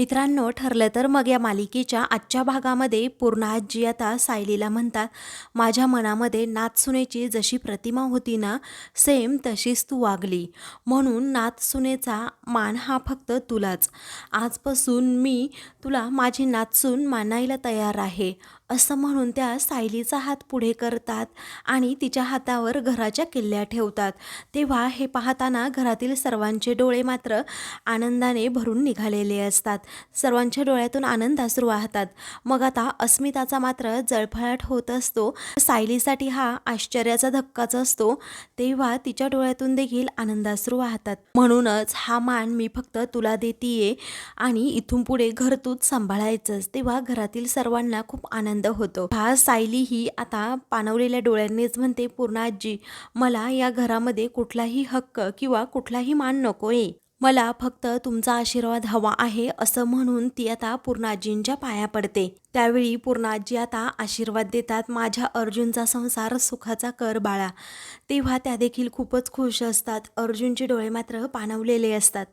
मित्रांनो ठरलं तर मग या मालिकेच्या आजच्या भागामध्ये पूर्ण आजी आता सायलीला म्हणतात माझ्या मनामध्ये नाचसुनेची जशी प्रतिमा होती ना सेम तशीच तू वागली. म्हणून नाचसुनेचा मान हा फक्त तुलाच. आजपासून मी तुला माझी नाचसून मानायला तयार आहे. असं म्हणून त्या सायलीचा हात पुढे करतात आणि तिच्या हातावर घराच्या किल्ल्या ठेवतात. तेव्हा हे पाहताना घरातील सर्वांचे डोळे मात्र आनंदाने भरून निघालेले असतात. सर्वांच्या डोळ्यातून आनंद असू वाहतात मग आता अस्मिताचा मात्र जळफळाट होत असतो. सायलीसाठी हा आश्चर्याचा धक्काच असतो. तेव्हा तिच्या डोळ्यातून देखील आनंदाश्रू वाहतात म्हणूनच हा मान मी फक्त तुला देतीये आणि इथून पुढे घर तूच सांभाळायचंच तेव्हा घरातील सर्वांना खूप आनंद होतो. हा सायली ही आता पाणवलेल्या डोळ्यांनीच म्हणते पूर्ण आजी मला या घरामध्ये कुठलाही हक्क किंवा कुठलाही मान नकोय मला फक्त तुमचा आशीर्वाद हवा आहे असं म्हणून ती आता पूर्णाजींच्या पाया पडते. त्यावेळी पूर्णाजी आता आशीर्वाद देतात माझ्या अर्जुनचा संसार सुखाचा कर बाळा. तेव्हा त्या देखील खूपच खुश असतात. अर्जुनचे डोळे मात्र पाणवलेले असतात.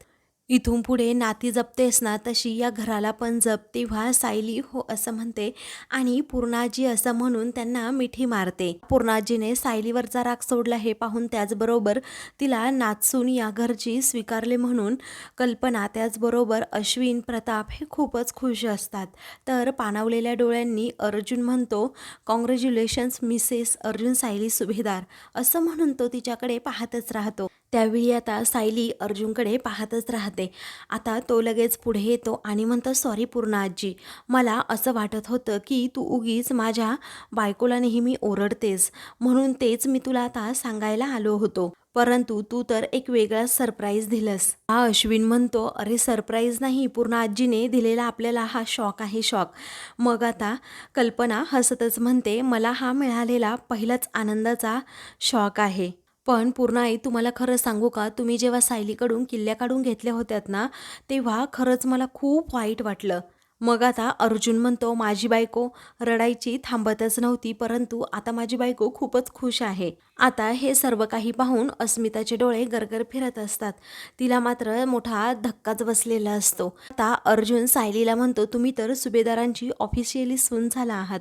इथून पुढे नाती जपतेस ना तशी या घराला पण जप. तेव्हा सायली हो असं म्हणते आणि पूर्णाजी असं म्हणून त्यांना मिठी मारते. पूर्णाजीने सायलीवरचा राग सोडला हे पाहून त्याचबरोबर तिला नाचून या घरची स्वीकारले म्हणून कल्पना त्याचबरोबर अश्विन प्रताप हे खूपच खुश असतात. तर पाणावलेल्या डोळ्यांनी अर्जुन म्हणतो कॉंग्रॅच्युलेशन्स मिसेस अर्जुन सायली सुभेदार. असं म्हणून तो तिच्याकडे पाहतच राहतो. त्यावेळी आता सायली अर्जुनकडे पाहतच राहते. आता तो लगेच पुढे येतो आणि म्हणतो सॉरी पूर्ण आजी मला असं वाटत होतं की तू उगीच माझ्या बायकोला नेहमी ओरडतेस. म्हणून तेच मी तुला आता सांगायला आलो होतो. परंतु तू तर एक वेगळा सरप्राईज दिलंस. हा अश्विन म्हणतो अरे सरप्राईज नाही पूर्ण आजीने दिलेला आपल्याला हा शॉक आहे शॉक मग आता कल्पना हसतच म्हणते मला हा मिळालेला पहिलाच आनंदाचा शॉक आहे. पण पूर्ण आई तुम्हाला खरं सांगू का? तुम्ही जेव्हा सायलीकडून किल्ल्या काढून घेतल्या होत्यात ना तेव्हा खरंच मला खूप वाईट वाटलं. मग आता अर्जुन म्हणतो माझी बायको रडायची थांबतच नव्हती परंतु आता माझी बायको खूपच खुश आहे. आता हे सर्व काही पाहून अस्मिताचे डोळे गरगर फिरत असतात. तिला मात्र मोठा धक्काच बसलेला असतो. आता अर्जुन सायलीला म्हणतो तुम्ही तर सुभेदारांची ऑफिशियली सून झाला आहात.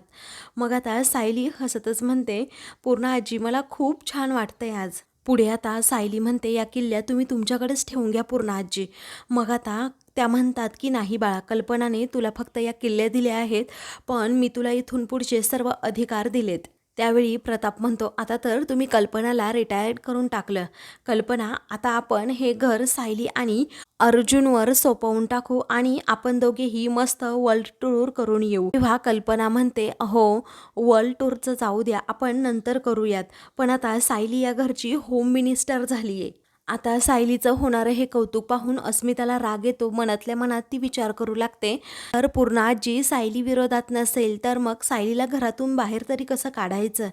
मग आता सायली हसतच म्हणते पूर्ण आजी मला खूप छान वाटतंय आज. पुढे आता सायली म्हणते या किल्ल्या तुम्ही तुमच्याकडेच ठेवून घ्या पूर्ण आजी. मग आता त्या म्हणतात की नाही बाळा कल्पनाने तुला फक्त या किल्ल्या दिल्या आहेत पण मी तुला इथून पुढचे सर्व अधिकार दिलेत. त्यावेळी प्रताप म्हणतो आता तर तुम्ही कल्पनाला रिटायर्ड करून टाकलं. कल्पना आता आपण हे घर सायली आणि अर्जुनवर सोपवून टाकू आणि आपण दोघेही मस्त वर्ल्ड टूर करून येऊ. तेव्हा कल्पना म्हणते हो वर्ल्ड टूरचं जाऊ द्या आपण नंतर करूयात. पण आता सायली या घरची होम मिनिस्टर झाली आहे आता सायलीचं होणारं हे कौतुक पाहून अस्मिताला राग येतो. मनातल्या मनात ती विचार करू लागते. तर पूर्ण आजी सायली विरोधात नसेल तर मग सायलीला घरातून बाहेर तरी कसं काढायचं?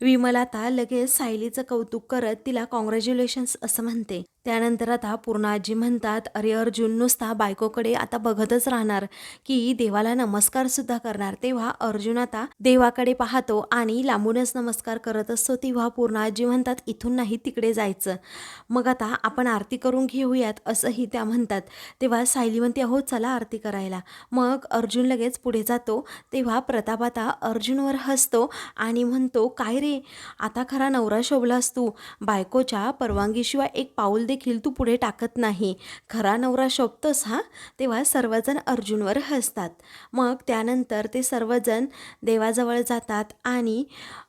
विमल आता लगेच सायलीचं कौतुक करत तिला कॉंग्रॅच्युलेशन्स असं म्हणते. त्यानंतर आता पूर्णाजी म्हणतात अरे अर्जुन नुसता बायकोकडे आता बघतच राहणार की देवाला नमस्कार सुद्धा करणार. तेव्हा अर्जुन आता देवाकडे पाहतो आणि लांबूनच नमस्कार करत असतो. तेव्हा पूर्णाजी म्हणतात इथून नाही तिकडे जायचं. मग आता आपण आरती करून घेऊयात असंही त्या म्हणतात. तेव्हा सायली म्हणते हो चला आरती करायला. मग अर्जुन लगेच पुढे जातो. तेव्हा प्रताप आता अर्जुनवर हसतो आणि म्हणतो काय रे आता खरा नवरा शोभलास तू. बायकोच्या परवानगीशिवाय एक पाऊल देखील तू पुढे टाकत नाही. खरा नवरा शोभतोस हा? तेव्हा सर्वजण अर्जुनवर हसतात. मग त्यानंतर ते सर्वजण देवाजवळ जातात आणि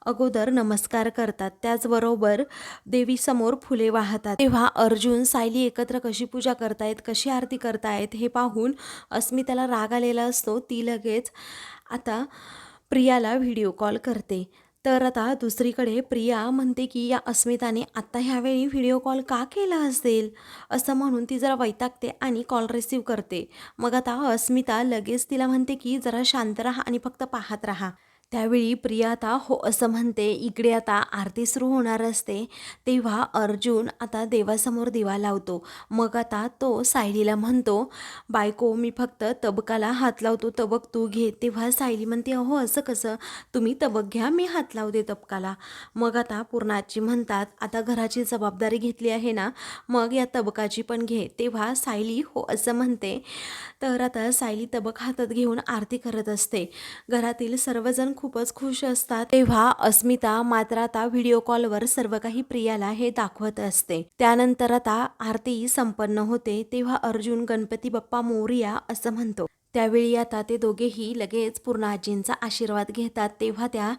अगोदर नमस्कार करतात. त्याचबरोबर देवीसमोर फुले वाहतात. तेव्हा अर्जुन सायली एकत्र कशी पूजा करतायत कशी आरती करतायत हे पाहून अस्मिताला राग आलेला असतो. ती लगेच आता प्रियाला व्हिडिओ कॉल करते. तर आता दुसरीकडे प्रिया म्हणते की या अस्मिताने आत्ता ह्यावेळी व्हिडिओ कॉल का केला असेल? असं म्हणून ती जरा वैतागते आणि कॉल रिसीव करते. मग आता अस्मिता लगेच तिला म्हणते की जरा शांत राहा आणि फक्त पाहत राहा. त्यावेळी प्रिया आता हो असं म्हणते इकडे आता आरती सुरू होणार असते. तेव्हा अर्जुन आता देवासमोर दिवा लावतो. मग आता तो सायलीला म्हणतो बायको मी फक्त तबकाला हात लावतो तबक तू घे. तेव्हा सायली म्हणते अहो असं कसं? तुम्ही तबक घ्या मी हात लावते तबकाला. मग आता पूर्णाची म्हणतात आता घराची जबाबदारी घेतली आहे ना मग या तबकाची पण घे. तेव्हा सायली हो असं म्हणते तर आता सायली तबक हातात घेऊन आरती करत असते. घरातील सर्वजण खूपच खुश असतात. तेव्हा अस्मिता मात्र आता व्हिडिओ कॉलवर सर्व काही प्रियाला हे दाखवत असते. त्यानंतर आता आरती संपन्न होते तेव्हा अर्जुन गणपती बाप्पा मोरिया असं म्हणतो. त्यावेळी आता ते दोघेही लगेच पूर्ण आजींचा आशीर्वाद घेतात. तेव्हा त्या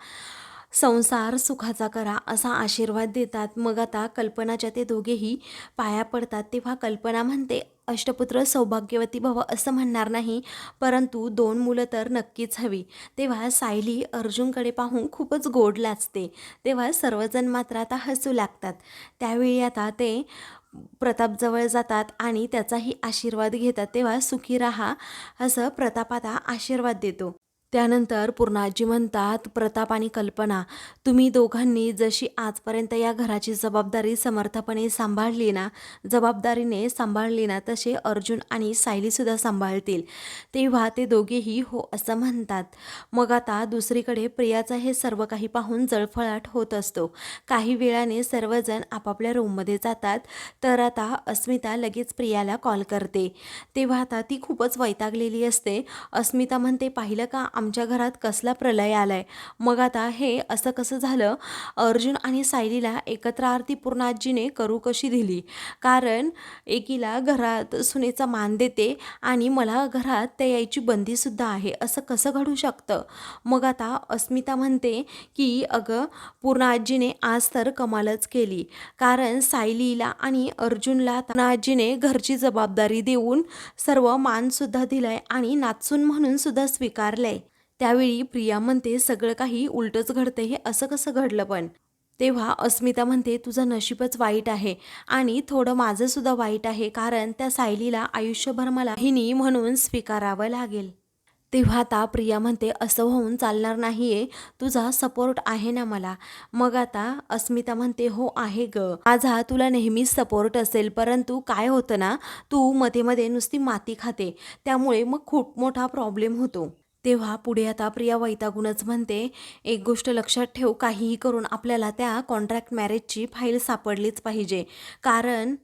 संसार सुखाचा करा असा आशीर्वाद देतात. मग आता कल्पनाच्या ते दोघेही पाया पडतात. तेव्हा कल्पना म्हणते अष्टपुत्र सौभाग्यवती भव असं म्हणणार नाही परंतु दोन मुलं तर नक्कीच हवी. तेव्हा सायली अर्जुनकडे पाहून खूपच गोड लाजते. तेव्हा सर्वजण मात्र आता हसू लागतात. त्यावेळी आता ते प्रतापजवळ जातात आणि त्याचाही आशीर्वाद घेतात. तेव्हा सुखी राहा असं प्रताप आता आशीर्वाद देतो. त्यानंतर पूर्णाजी म्हणतात प्रताप आणि कल्पना तुम्ही दोघांनी जशी आजपर्यंत या घराची जबाबदारी समर्थपणे सांभाळली ना जबाबदारीने सांभाळली ना तसे अर्जुन आणि सायलीसुद्धा सांभाळतील. तेव्हा ते दोघेही हो असं म्हणतात. मग आता दुसरीकडे प्रियाचं हे सर्व काही पाहून जळफळाट होत असतो. काही वेळाने सर्वजण आपापल्या रूममध्ये जातात. तर आता अस्मिता लगेच प्रियाला कॉल करते. तेव्हा आता ती खूपच वैतागलेली असते. अस्मिता म्हणते पाहिलं का आमच्या घरात कसला प्रलय आलाय? मग आता हे असं कसं झालं? अर्जुन आणि सायलीला एकत्र आरती पूर्ण आजीने करू कशी दिली? कारण एकीला घरात सुनेचा मान देते आणि मला घरात त्या यायची बंदीसुद्धा आहे. असं कसं घडू शकतं? मग आता अस्मिता म्हणते की अगं पूर्ण आजीने आज तर कमालच केली. कारण सायलीला आणि अर्जुनला पूर्ण आजीने घरची जबाबदारी देऊन सर्व मानसुद्धा दिलाय आणि नाचून म्हणून सुद्धा स्वीकारलंय. त्यावेळी प्रिया म्हणते सगळं काही उलटच घडते हे असं कसं घडलं पण? तेव्हा अस्मिता म्हणते तुझं नशीबच वाईट आहे आणि थोडं माझंसुद्धा वाईट आहे कारण त्या सायलीला आयुष्यभर मला हिनी म्हणून स्वीकारावं लागेल. तेव्हा आता प्रिया म्हणते असं होऊन चालणार नाही आहे तुझा सपोर्ट आहे ना मला. मग आता अस्मिता म्हणते हो आहे ग. माझा तुला नेहमीच सपोर्ट असेल परंतु काय होतं ना तू मध्ये मध्ये नुसती माती खाते. त्यामुळे मग खूप मोठा प्रॉब्लेम होतो. तेव्हा पुढे आता प्रिया वैतागूनच म्हणते एक गोष्ट लक्षात ठेव काहीही करून आपल्याला त्या कॉन्ट्रॅक्ट मॅरेजची फाईल सापडलीच पाहिजे. कारण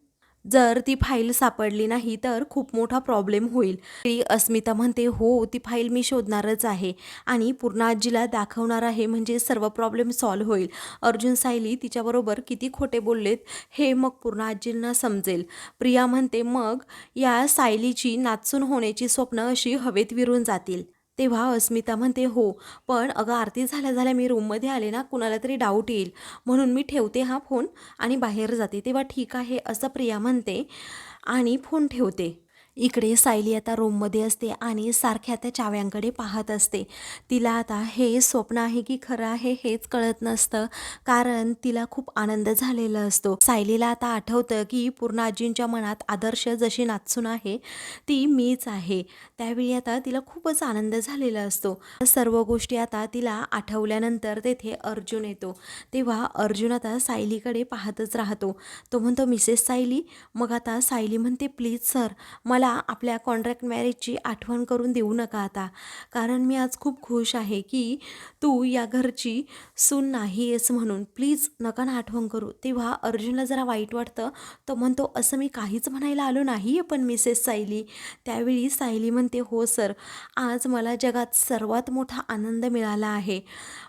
जर ती फाईल सापडली नाही तर खूप मोठा प्रॉब्लेम होईल. ती अस्मिता म्हणते हो ती फाईल मी शोधणारच आहे आणि पूर्ण आजीला दाखवणार आहे म्हणजे सर्व प्रॉब्लेम सॉल्व्ह होईल. अर्जुन सायली तिच्याबरोबर किती खोटे बोललेत हे मग पूर्ण आजींना समजेल. प्रिया म्हणते मग या सायलीची नाचून होण्याची स्वप्न अशी हवेत विरून जातील. तेव्हा अस्मिता म्हणते हो पण अगं आरती झाल्या झाल्या मी रूममध्ये आले ना कुणाला तरी डाऊट येईल. म्हणून मी ठेवते हा फोन आणि बाहेर जाते. तेव्हा ठीक आहे असं प्रिया म्हणते आणि फोन ठेवते. इकडे सायली आता रूममध्ये असते आणि सारख्या त्या चाव्यांकडे पाहत असते. तिला आता हे स्वप्न आहे की खरं आहे हेच कळत नसतं कारण तिला खूप आनंद झालेला असतो. सायलीला आता आठवतं की पूर्ण आजींच्या मनात आदर्श जशी नाचून आहे ती मीच आहे. त्यावेळी आता तिला खूपच आनंद झालेला असतो. सर्व गोष्टी आता तिला आठवल्यानंतर तेथे अर्जुन येतो. तेव्हा अर्जुन आता सायलीकडे पाहतच राहतो. तो म्हणतो मिसेस सायली? मग आता सायली म्हणते प्लीज सर मला मला आपल्या कॉन्ट्रॅक्ट मॅरेजची आठवण करून देऊ नका आता. कारण मी आज खूप खुश आहे की तू या घरची सून नाही आहेस म्हणून. प्लीज नका ना आठवण करू. तेव्हा अर्जुनला जरा वाईट वाटतं. तो म्हणतो असं मी काहीच म्हणायला आलो नाही आहे पण मिसेस सायली. त्यावेळी सायली म्हणते हो सर आज मला जगात सर्वात मोठा आनंद मिळाला आहे.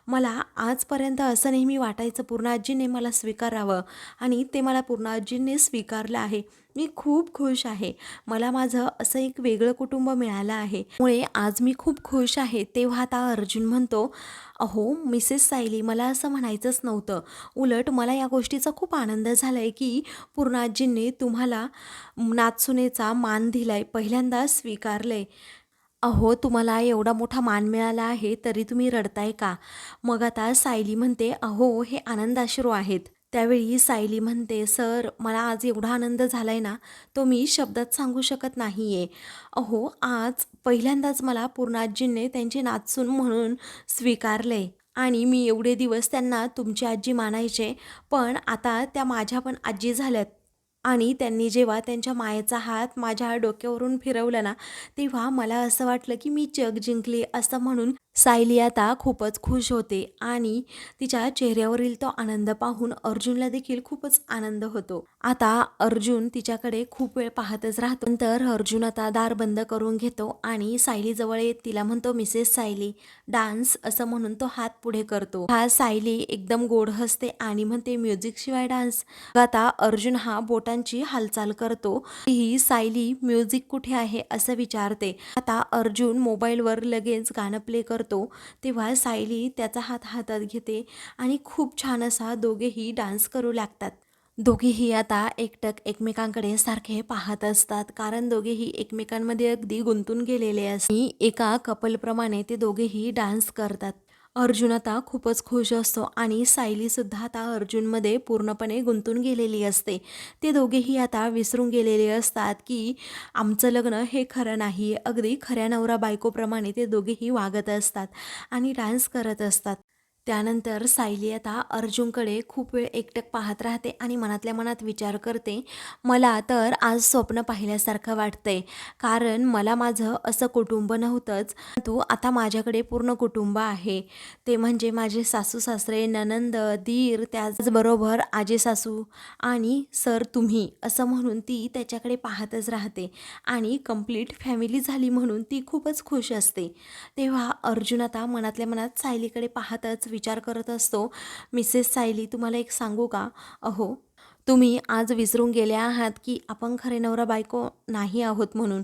मला आजपर्यंत असं नेहमी वाटायचं पूर्ण आजीने मला स्वीकारावं आणि ते मला पूर्ण आजीने स्वीकारलं आहे. मी खूप खुश आहे. मला माझं असं एक वेगळं कुटुंब मिळालं आहे. मुळे आज मी खूप खुश आहे. तेव्हा आता अर्जुन म्हणतो अहो मिसेस सायली मला असं म्हणायचंच नव्हतं. उलट मला या गोष्टीचा खूप आनंद झाला आहे की पूर्णाजींनी तुम्हाला नाचसुनेचा मान दिलाय पहिल्यांदा स्वीकारले अहो तुम्हाला एवढा मोठा मान मिळाला आहे तरी तुम्ही रडताय का? मग आता सायली म्हणते अहो हे आनंदाश्रू आहेत. त्यावेळी सायली म्हणते सर मला आज एवढा आनंद झाला आहे ना तो मी शब्दात सांगू शकत नाही आहे अहो आज पहिल्यांदाच मला पूर्णाजींनी त्यांची नाचून म्हणून स्वीकारले आणि मी एवढे दिवस त्यांना तुमची आजी मानायचे पण आता त्या माझ्या पण आजी झाल्यात. आणि त्यांनी जेव्हा त्यांच्या मायेचा हात माझ्या डोक्यावरून फिरवला ना तेव्हा मला असं वाटलं की मी जग जिंकली असं म्हणून सायली आता खूपच खुश होते आणि तिच्या चेहऱ्यावरील तो आनंद पाहून अर्जुनला देखील खूपच आनंद होतो. आता अर्जुन तिच्याकडे खूप वेळ पाहतच राहतो. नंतर अर्जुन आता दार बंद करून घेतो आणि सायली जवळ येत तिला म्हणतो मिसेस सायली डान्स असं म्हणून तो हात पुढे करतो. हा सायली एकदम गोड हसते आणि म्हणते म्युझिक शिवाय डान्स. आता अर्जुन हा बोटांची हालचाल करतो. ही सायली म्युझिक कुठे आहे? असं विचारते. आता अर्जुन मोबाईलवर लगेच गाणं प्ले करतो. तेव्हा सायली त्याचा हात हातात घेते आणि खूप छान असा दोघेही डान्स करू लागतात. दोघेही आता एकटक एकमेकांकडे सारखे पाहत असतात कारण दोघेही एकमेकांमध्ये अगदी गुंतून गेलेले असतात. एका कपलप्रमाणे ते दोघेही डान्स करतात. अर्जुन आता खूपच खुश असतो आणि सायलीसुद्धा आता अर्जुनमध्ये पूर्णपणे गुंतून गेलेली असते. ते दोघेही आता विसरून गेलेले असतात की आमचं लग्न हे खरं नाही. अगदी खऱ्या नवरा बायकोप्रमाणे ते दोघेही वागत असतात आणि डान्स करत असतात. त्यानंतर सायली आता अर्जुनकडे खूप वेळ एकटक पाहत राहते आणि मनातल्या मनात विचार करते मला तर आज स्वप्न पाहिल्यासारखं वाटतंय. कारण मला माझं असं कुटुंब नव्हतंच. तू आता माझ्याकडे पूर्ण कुटुंब आहे. ते म्हणजे माझे सासू सासरे ननंद धीर त्याचबरोबर आजे सासू आणि सर तुम्ही असं म्हणून ती त्याच्याकडे पाहतच राहते आणि कंप्लीट फॅमिली झाली म्हणून ती खूपच खुश असते. तेव्हा अर्जुन आता मनातल्या मनात सायलीकडे पाहतच विचार करत असतो मिसेस सायली तुम्हाला एक सांगू का? अहो तुम्ही आज विसरून गेले आहात की आपण खरे नवरा बायको नाही आहोत म्हणून.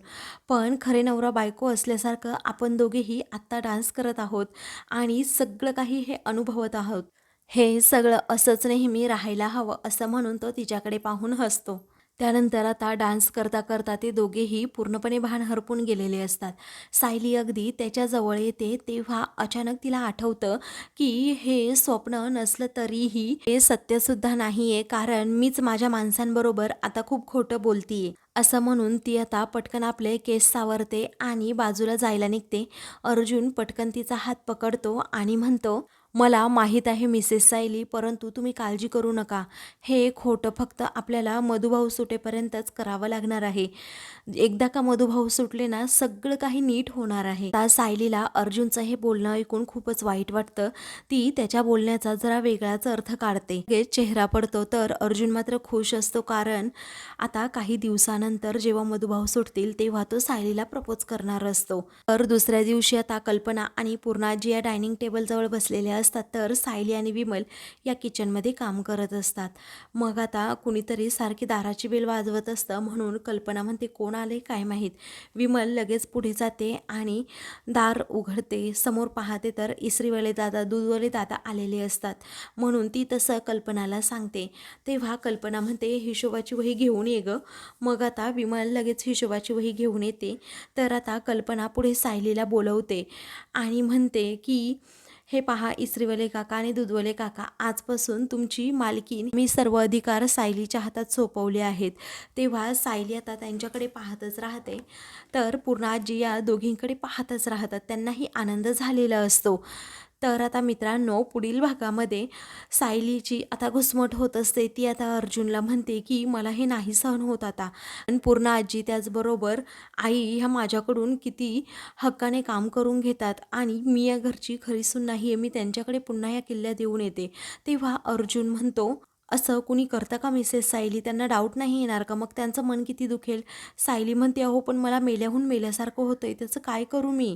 पण खरे नवरा बायको असल्यासारखं आपण दोघेही आत्ता डान्स करत आहोत आणि सगळं काही हे अनुभवत आहोत. हे सगळं असंच नेहमी राहायला हवं असं म्हणून तो तिच्याकडे पाहून हसतो. त्यानंतर आता डान्स करता करता ते दोघेही पूर्णपणे भान हरपून गेलेले असतात. सायली अगदी त्याच्याजवळ येते तेव्हा अचानक तिला आठवतं की हे स्वप्न नसलं तरीही हे सत्यसुद्धा नाही आहे कारण मीच माझ्या माणसांबरोबर आता खूप खोटं बोलतीये. असं म्हणून ती आता पटकन आपले केस सावरते आणि बाजूला जायला निघते. अर्जुन पटकन तिचा हात पकडतो आणि म्हणतो मला माहीत आहे मिसेस सायली परंतु तुम्ही काळजी करू नका. हे खोटं फक्त आपल्याला मधुभाऊ सुटेपर्यंतच करावं लागणार आहे. एकदा का मधुभाऊ सुटले ना सगळं काही नीट होणार आहे. त्या सायलीला अर्जुनचं हे बोलणं ऐकून खूपच वाईट वाटतं. ती त्याच्या बोलण्याचा जरा वेगळाच अर्थ काढते. चेहरा पडतो तर अर्जुन मात्र खुश असतो कारण आता काही दिवसानंतर जेव्हा मधुभाऊ सुटतील तेव्हा तो सायलीला प्रपोज करणार असतो. तर दुसऱ्या दिवशी आता कल्पना आणि पूर्णाजी या डायनिंग टेबलजवळ बसलेल्या असतात तर सायली आणि विमल या किचनमध्ये काम करत असतात. मग आता कुणीतरी सारखी दाराची बेल वाजवत असतं म्हणून कल्पना म्हणते कोण आले काय माहीत? विमल लगेच पुढे जाते आणि दार उघडते. समोर पाहते तर इसरीवाले दादा दूधवाले दादा आलेले असतात म्हणून ती तसं कल्पनाला सांगते. तेव्हा कल्पना म्हणते हिशोबाची वही घेऊन ये गं. मग आता विमल लगेच हिशोबाची वही घेऊन येते. तर आता कल्पना पुढे सायलीला बोलवते आणि म्हणते की हे पहा इसरीवले काका आणि दुधवले काका. आजपासून तुमची मालकी मी सर्व अधिकार सायलीच्या हातात सोपवले आहेत. तेव्हा सायली आता त्यांच्याकडे पाहतच राहते. तर पूर्ण आजी या दोघींकडे पाहतच राहतात. त्यांनाही आनंद झालेला असतो. तर आता मित्रांनो पुढील भागामध्ये सायलीची आता घुसमट होत असते. ती आता अर्जुनला म्हणते की मला हे नाही सहन होत आता. आणि पूर्ण आजी त्याचबरोबर आई ह्या माझ्याकडून किती हक्काने काम करून घेतात. आणि मी या घरची खरी सून नाही आहे मी त्यांच्याकडे पुन्हा या किल्ल्यात येऊन येते. तेव्हा अर्जुन म्हणतो असं कुणी करतं का मिसेस सायली? त्यांना डाऊट नाही येणार का? मग त्यांचं मन किती दुखेल? सायली म्हणते अहो पण मला मेल्याहून मेल्यासारखं होतं आहे त्याचं काय करू मी?